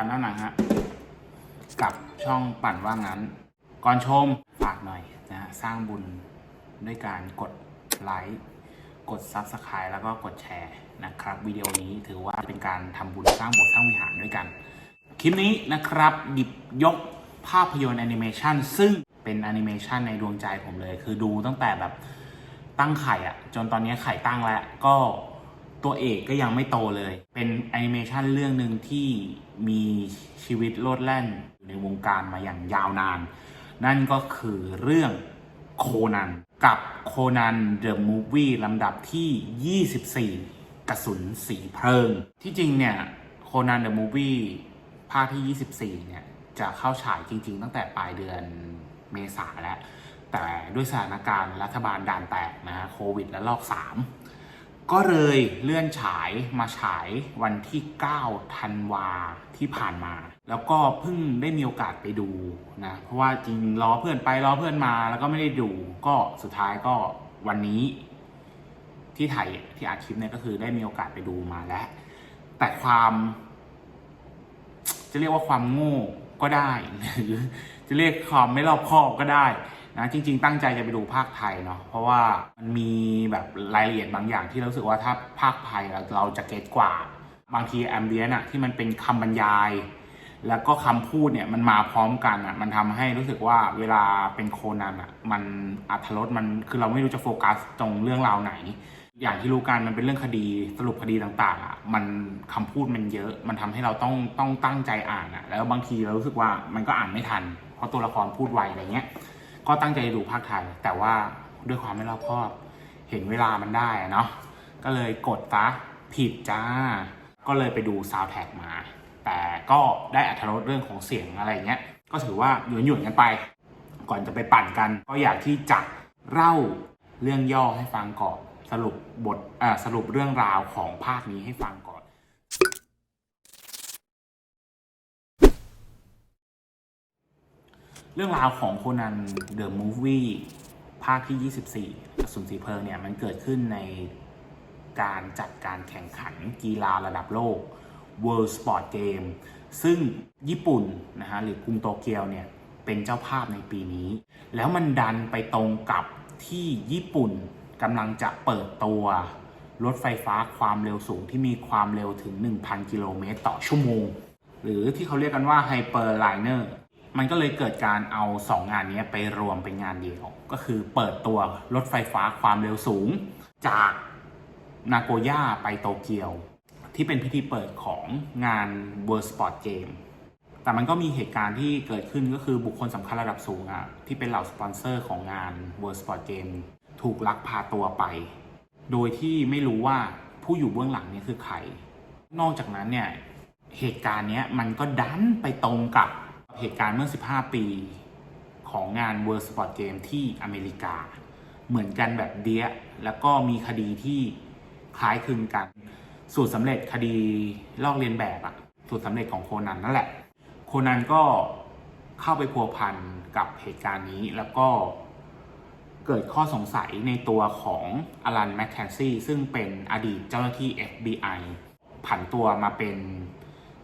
ปั่นหน้าหนังฮะกับช่องปั่นว่างั้น ก่อนชมฝากหน่อยนะฮะสร้างบุญด้วยการกดไลค์กด Subscribe แล้วก็กดแชร์นะครับวิดีโอนี้ถือว่าเป็นการทำบุญสร้างโบสถ์สร้างวิหารด้วยกัน คลิปนี้นะครับหยิบยกภาพยนตร์แอนิเมชันซึ่งเป็นแอนิเมชันในดวงใจผมเลย คือดูตั้งแต่แบบตั้งไข่อะจนตอนนี้ไข่ตั้งแล้วก็ ตัวเอกก็ยังไม่โตเลย เป็นแอนิเมชันเรื่องหนึ่งที่มีชีวิตโลดแล่นอยู่ในวงการมาอย่างยาวนาน นั่นก็คือเรื่องโคนันกับโคนันเดอะมูฟวี่ลำดับที่ 24 กระสุนสีเพลิง ที่จริงเนี่ยโคนันเดอะมูฟวี่ภาคที่ 24 เนี่ย จะเข้าฉายจริง ๆ ตั้งแต่ปลายเดือนเมษาแล้ว แต่ด้วยสถานการณ์รัฐบาลด่านแตกนะฮะโควิดและลอก 3 ก็เลยเลื่อนฉายมาฉายวันที่ 9 ธันวาที่ผ่านมา แล้วก็เพิ่งได้มีโอกาสไปดูนะ เพราะว่าจริงรอเพื่อนไปรอเพื่อนมาแล้วก็ไม่ได้ดู ก็สุดท้ายก็วันนี้ ที่ถ่ายที่อัดคลิปเนี่ยก็คือได้มีโอกาสไปดูมาแล้ว แต่ความ จะเรียกว่าความโง่ก็ได้หรือจะเรียกความไม่รอบคอบก็ได้ นะจริง ๆ ตั้งใจจะไปดูภาคไทยเนาะเพราะว่ามันมีแบบรายละเอียดบางอย่างที่เรารู้สึกว่าถ้าภาคไทยเราเราจะเก็ตกว่า บางทีแอมเบียนอะที่มันเป็นคำบรรยาย แล้วก็คำพูดเนี่ยมันมาพร้อมกันอะมันทำให้รู้สึกว่าเวลาเป็นโคนันอะมันอัธรสมันคือเราไม่รู้จะโฟกัสตรงเรื่องราวไหน อย่างที่รู้กันมันเป็นเรื่องคดีสรุปคดีต่างๆอะมันคำพูดมันเยอะ มันทำให้เราต้องต้องตั้งใจอ่านอะแล้วบางทีเรารู้สึกว่ามันก็อ่านไม่ทัน เพราะตัวละครพูดไวอะไรเงี้ย ก็ตั้งใจดูภาคไทย แต่ว่าด้วยความไม่รอบคอบ เห็นเวลามันได้เนาะก็เลยกดซะผิดจ้า ก็เลยไปดูซาวแท็กมา แต่ก็ได้อัธรสเรื่องของเสียงอะไรเงี้ยก็ถือว่าหยวนหยวนกันไป ก่อนจะไปปั่นกัน ก็อยากที่จะเล่าเรื่องย่อให้ฟังก่อนสรุปบทอ่าสรุปเรื่องราวของภาคนี้ให้ฟังก่อน เรื่องราวของโคนันเดอะมูฟวี่ภาคที่ 24กระสุนสีเพลิงเนี่ยมันเกิดขึ้นในการจัดการแข่งขันกีฬาระดับโลก World Sport Game ซึ่งญี่ปุ่นนะฮะหรือกรุงโตเกียวเนี่ยเป็นเจ้าภาพในปีนี้ แล้วมันดันไปตรงกับที่ญี่ปุ่นกำลังจะเปิดตัวรถไฟฟ้าความเร็วสูงที่มีความเร็วถึง 1,000 กิโลเมตรต่อชั่วโมง หรือที่เขาเรียกกันว่าไฮเปอร์ไลเนอร์ มันก็เลยเกิดการเอา 2 งานนี้ไปรวมเป็นงานเดียว ก็คือเปิดตัวรถไฟฟ้าความเร็วสูง จากนาโกย่าไปโตเกียว ที่เป็นพิธีเปิดของงาน World Sport Game แต่มันก็มีเหตุการณ์ที่เกิดขึ้นก็คือบุคคลสำคัญระดับสูงอะที่เป็นเหล่าสปอนเซอร์ของงาน World Sport Game ถูกลักพาตัวไป โดยที่ไม่รู้ว่าผู้อยู่เบื้องหลังนี่คือใคร นอกจากนั้นเนี่ยเหตุการณ์นี้มันก็ดันไปตรงกับ เหตุการณ์เมื่อ 15 ปีของงาน World Sport Game ที่อเมริกา เหมือนกันแบบเดียแล้วก็มีคดีที่คล้ายคลึงกัน สูตรสำเร็จคดีลอกเลียนแบบอะสูตรสำเร็จของโคนันนั่นแหละ โคนันก็เข้าไปพัวพันกับเหตุการณ์นี้แล้วก็เกิดข้อสงสัยในตัวของอลันแมคแคนซี่ซึ่งเป็นอดีตเจ้าหน้าที่ FBI ผันตัวมาเป็น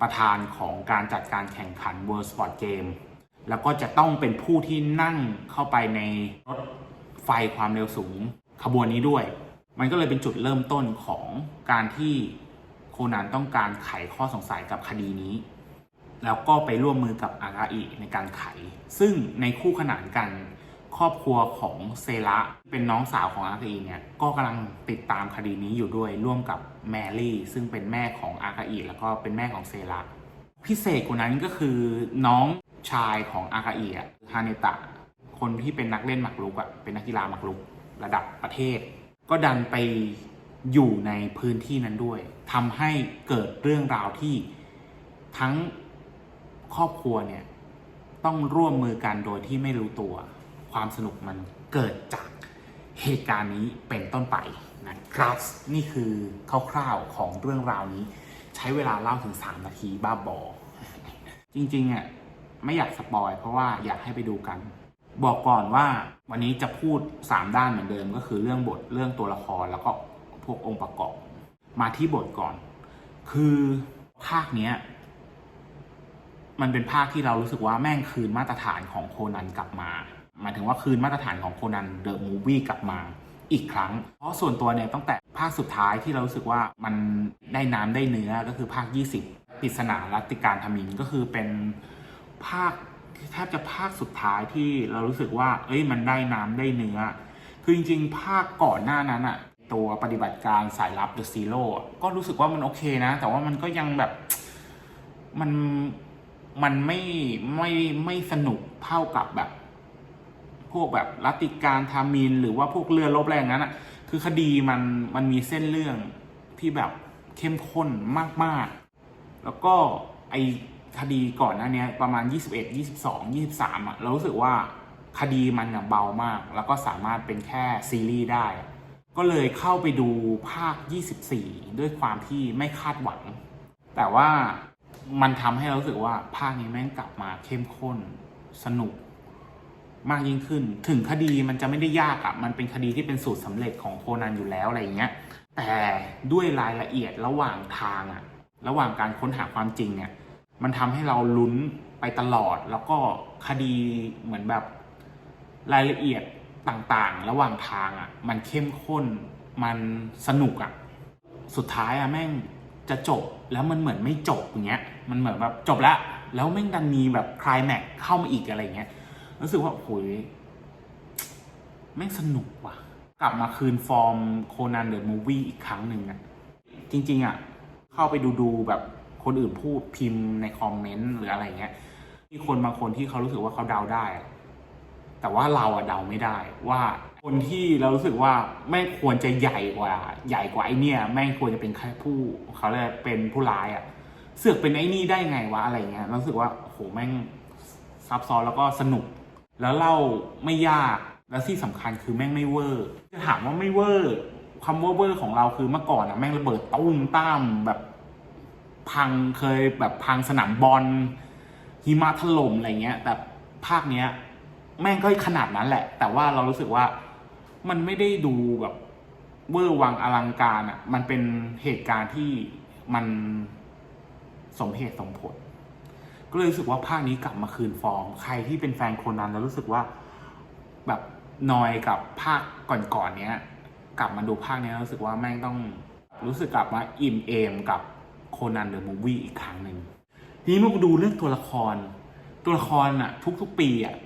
ประธานของการจัดการแข่งขัน World Sport Game แล้วก็จะต้องเป็นผู้ที่นั่งเข้าไปในรถไฟความเร็วสูงขบวนนี้ด้วย มันก็เลยเป็นจุดเริ่มต้นของการที่โคนันต้องการไขข้อสงสัยกับคดีนี้ แล้วก็ไปร่วมมือกับอากาอิในการไข ซึ่งในคู่ขนานกัน ครอบครัวของเซระเป็นน้องสาวของอากาอิเนี่ยก็กำลังติดตามคดีนี้อยู่ด้วยร่วมกับแมรี่ ซึ่งเป็นแม่ของอากาอิแล้วก็เป็นแม่ของเซระพิเศษกว่านั้นก็คือน้องชายของอากาอิอะฮาเนตะ คนที่เป็นนักเล่นหมากรุกอะเป็นนักกีฬาหมากรุกระดับประเทศ ก็ดันไปอยู่ในพื้นที่นั้นด้วยทำให้เกิดเรื่องราวที่ทั้งครอบครัวเนี่ยต้องร่วมมือกันโดยที่ไม่รู้ตัว ความสนุกมันเกิดจากเหตุการณ์นี้เป็นต้นไปนะครับ นี่คือคร่าวๆของเรื่องราวนี้ ใช้เวลาเล่าถึง 3 นาทีบ้าบอ จริงๆอะไม่อยากสปอยเพราะว่าอยากให้ไปดูกัน บอกก่อนว่าวันนี้จะพูด 3 ด้านเหมือนเดิมก็คือเรื่องบทเรื่องตัวละครแล้วก็พวกองค์ประกอบ มาที่บทก่อน คือภาคเนี้ยมันเป็นภาคที่เรารู้สึกว่าแม่งคืนมาตรฐานของโคนันกลับมา หมายถึงว่าคืนมาตรฐานของโคนันเดอะมูฟวี่กลับมาอีกครั้ง เพราะส่วนตัวเนี่ยตั้งแต่ภาคสุดท้ายที่เรารู้สึกว่ามันได้น้ำได้เนื้อก็คือภาค 20ปริศนารัติการทมินก็คือเป็นภาคแทบจะภาคสุดท้ายที่เรารู้สึกว่า เอ้ยมันได้น้ำได้เนื้อ คือจริง ๆ ภาคก่อนหน้านั้นอะตัวปฏิบัติการสายลับ The Zero อะก็รู้สึกว่ามันโอเคนะ แต่ว่ามันก็ยังแบบมันมันไม่ไม่ไม่สนุกเท่ากับแบบ พวกแบบรัติการทามิน หรือว่าพวกเรือรบแรงนั้นอะคือคดีมันมันมีเส้นเรื่องที่แบบเข้มข้นมาก ๆ แล้วก็ไอคดีก่อนหน้าเนี้ยประมาณ 21 22 23อะเรารู้สึกว่าคดีมันอะเบามาก แล้วก็สามารถเป็นแค่ซีรีส์ได้ ก็เลยเข้าไปดูภาค 24 ด้วยความที่ไม่คาดหวัง แต่ว่ามันทำให้เรารู้สึกว่าภาคนี้แม่งกลับมาเข้มข้นสนุก มากยิ่งขึ้น ถึงคดีมันจะไม่ได้ยากอะมันเป็นคดีที่เป็นสูตรสำเร็จของโคนันอยู่แล้วอะไรอย่างเงี้ย แต่ด้วยรายละเอียดระหว่างทางอะระหว่างการค้นหาความจริงเนี่ย มันทำให้เราลุ้นไปตลอด แล้วก็คดีเหมือนแบบรายละเอียดต่างๆ ระหว่างทางอะมันเข้มข้น มันสนุกอะสุดท้ายอะแม่งจะจบแล้วมันเหมือนไม่จบอย่างเงี้ย มันเหมือนแบบจบแล้วแล้วแม่งดันมีแบบคลายแม็กเข้ามาอีกอะไรอย่างเงี้ย รู้สึกว่าโอ้ยแม่งสนุกว่ะ กลับมาคืนฟอร์มโคนันเดอะมูวี่อีกครั้งหนึ่งอะจริง ๆอะเข้าไปดูดูแบบคนอื่นพูดพิมพ์ในคอมเมนต์หรืออะไรเงี้ยมีคนบางคนที่เขารู้สึกว่าเขาเดาได้ แต่ว่าเราอะเดาไม่ได้ว่าคนที่เรารู้สึกว่าแม่งควรจะใหญ่กว่า ใหญ่กว่าไอเนี่ยแม่งควรจะเป็นใครผู้เขาเรียกเป็นผู้ร้ายอะเสือกเป็นไอ้นี่ได้ไงวะอะไรเงี้ยรู้สึกว่าโอ้โหแม่งซับซ้อนแล้วก็สนุก แล้วเล่าไม่ยากแล้วที่สำคัญคือแม่งไม่เวอร์จะถามว่าไม่เวอร์คำว่าเวอร์ของเราคือเมื่อก่อนอะแม่งระเบิดตุ้มต้ามแบบพังเคยแบบพังสนามบอลหิมะถล่มอะไรเงี้ย แต่ภาคเนี้ย แม่งก็ขนาดนั้นแหละ แต่ว่าเรารู้สึกว่ามันไม่ได้ดูแบบเวอร์วังอลังการอะมันเป็นเหตุการณ์ที่มันสมเหตุสมผล ก็เลยรู้สึกว่าภาคนี้กลับมาคืนฟอร์ม ใครที่เป็นแฟนโคนันแล้วรู้สึกว่าแบบนอยกับภาคก่อนๆเนี้ย กลับมาดูภาคนี้แล้วรู้สึกว่าแม่งต้องรู้สึกกลับมาอิ่มเอมกับโคนันเดอะมูฟวี่อีกครั้งหนึ่งทีนี้มาดูเรื่องตัวละคร ตัวละครอะทุกๆปีอะ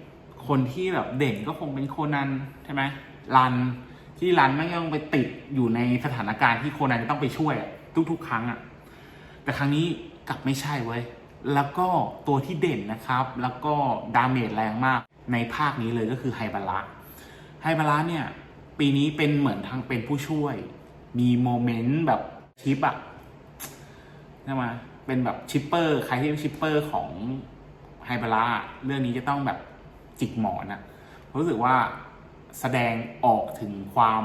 คนที่แบบเด่นก็คงเป็นโคนันใช่ไหมรันที่รันแม่งยังไปติดอยู่ในสถานการณ์ที่โคนันจะต้องไปช่วย ทุก ๆ ครั้งอะแต่ครั้งนี้กลับไม่ใช่เว้ย แล้วก็ตัวที่เด่นนะครับ แล้วก็ดาเมจแรงมากในภาคนี้เลยก็คือไฮบาระไฮบาระเนี่ย ปีนี้เป็นเหมือนทางเป็นผู้ช่วย มีโมเมนต์แบบชิปอะใช่ไหมเป็นแบบชิปเปอร์ ใครที่เป็นชิปเปอร์ของไฮบาระเรื่องนี้จะต้องแบบจิกหมอนอะรู้สึกว่าแสดงออกถึงความ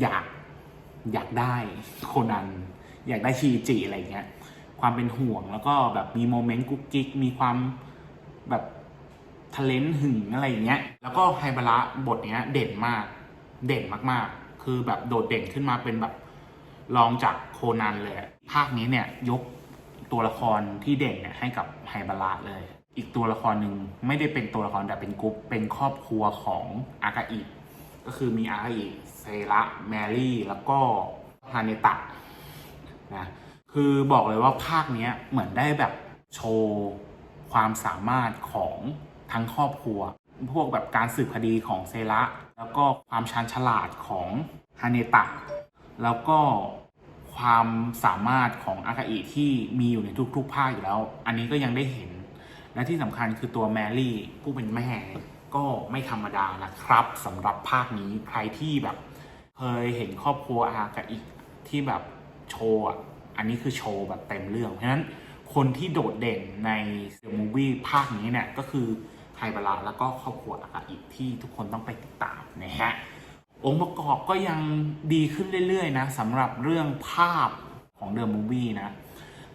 อยากอยากได้โคนัน อยากได้ชีจิอะไรเงี้ย ความเป็นห่วง แล้วก็แบบมีโมเมนต์กุ๊กกิ๊กมีความแบบทะเลนหึงอะไรอย่างเงี้ย แล้วก็ไฮบาระบทเนี้ยเด่นมาก เด่นมากๆ คือแบบโดดเด่นขึ้นมาเป็นแบบรองจากโคนันเลย ภาคนี้เนี่ยยกตัวละครที่เด่นเนี่ยให้กับไฮบาระเลย อีกตัวละครหนึ่งไม่ได้เป็นตัวละครแต่เป็นกรุ๊ป เป็นครอบครัวของอากาอิก็คือมีอากาอิเซระแมรี่ แล้วก็ฮาเนตะนะ คือบอกเลยว่าภาคเนี้ยเหมือนได้แบบโชว์ความสามารถของทั้งครอบครัว พวกแบบการสืบคดีของเซระแล้วก็ความชาญฉลาดของฮาเนตะแล้วก็ความสามารถของอากาอิที่มีอยู่ในทุก ๆ ภาคอยู่แล้ว อันนี้ก็ยังได้เห็น และที่สำคัญคือตัวแมรี่ผู้เป็นแม่ก็ไม่ธรรมดานะครับสำหรับภาคนี้ใครที่แบบ เคยเห็นครอบครัวอากาอิที่แบบโชว์ อันนี้คือโชว์แบบเต็มเรื่อง เพราะฉะนั้นคนที่โดดเด่นในเดอะมูวี่ภาคนี้เนี่ยก็คือไฮบาระแล้วก็ครอบครัวอากาอิที่ทุกคนต้องไปติดตามนะฮะองค์ประกอบก็ยังดีขึ้นเรื่อยๆนะสำหรับเรื่องภาพของเดอะมูวี่นะ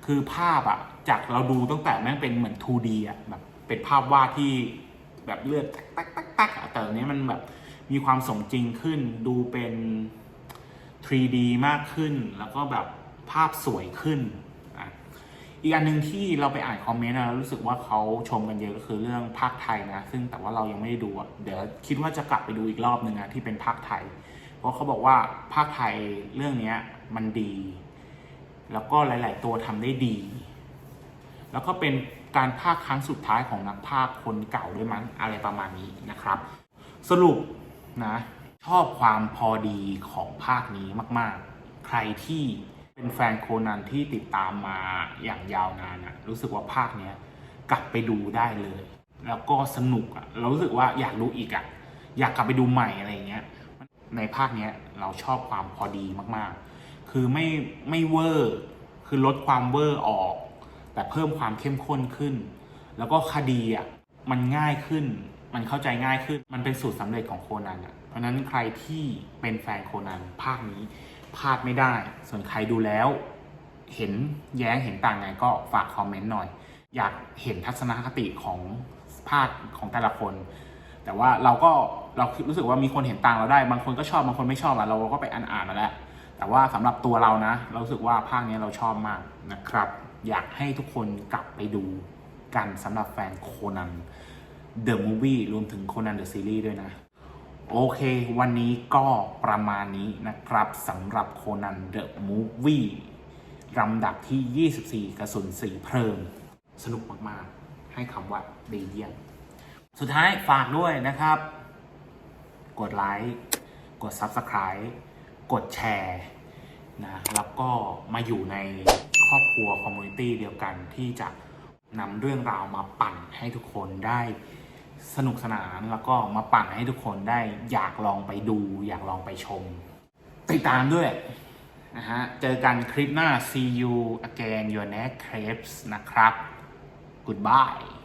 คือภาพอะจากเราดูตั้งแต่แม่งเป็นเหมือน 2D อะแบบเป็นภาพวาดที่แบบเลือดตักตักตักแต่อันนี้มันแบบมีความสมจริงขึ้นดูเป็น 3D มากขึ้นแล้วก็แบบ ภาพสวยขึ้น อีกอันหนึ่งที่เราไปอ่านคอมเมนต์นะรู้สึกว่าเขาชมกันเยอะก็คือเรื่องภาคไทยนะ ซึ่งแต่ว่าเรายังไม่ได้ดู เดี๋ยวคิดว่าจะกลับไปดูอีกรอบหนึ่งนะที่เป็นภาคไทย เพราะเขาบอกว่าภาคไทยเรื่องนี้มันดี แล้วก็หลาย ๆ ตัวทำได้ดี แล้วก็เป็นการภาคครั้งสุดท้ายของนักภาคคนเก่าด้วยมั้งอะไรประมาณนี้นะครับ สรุปนะชอบความพอดีของภาคนี้มาก ๆ ใครที่ เป็นแฟนโคนันที่ติดตามมาอย่างยาวนานอะรู้สึกว่าภาคเนี้ยกลับไปดูได้เลย แล้วก็สนุกอะเรารู้สึกว่าอยากดูอีกอะอยากกลับไปดูใหม่อะไรเงี้ย ในภาคเนี้ยเราชอบความพอดีมากๆ คือไม่ไม่เวอร์คือลดความเวอร์ออก แต่เพิ่มความเข้มข้นขึ้น แล้วก็คดีอะมันง่ายขึ้น มันเข้าใจง่ายขึ้น มันเป็นสูตรสำเร็จของโคนันอะเพราะฉะนั้นใครที่เป็นแฟนโคนันภาคนี้ พลาดไม่ได้ ส่วนใครดูแล้ว เห็นแย้งเห็นต่างไงก็ฝากคอมเมนต์หน่อย อยากเห็นทัศนคติของภาคของแต่ละคน แต่ว่าเราก็เรารู้สึกว่ามีคนเห็นต่างเราได้ บางคนก็ชอบบางคนไม่ชอบอะเราก็ไปอ่านอ่านมาแล้ว แต่ว่าสำหรับตัวเรานะ เราสึกว่าภาคนี้เราชอบมากนะครับ อยากให้ทุกคนกลับไปดูกันสำหรับแฟนโคนัน The Movie รวมถึงโคนัน The Series ด้วยนะ โอเค วันนี้ก็ประมาณนี้นะครับสำหรับโคนัน The Movie ลำดับที่ 24 กระสุนสีเพลิง สนุกมาก ๆ ให้คำว่าดีเยี่ยม สุดท้ายฝากด้วยนะครับ กดไลค์กด Subscribe กดแชร์นะแล้วก็มาอยู่ในครอบครัวคอมมูนิตี้เดียวกันที่จะนำเรื่องราวมาปั่นให้ทุกคนได้ สนุกสนานแล้วก็มาปั่นให้ทุกคนได้อยากลองไปดู อยากลองไปชม ติดตามด้วยนะฮะ เจอกันคลิปหน้า see you again your next clips นะครับ goodbye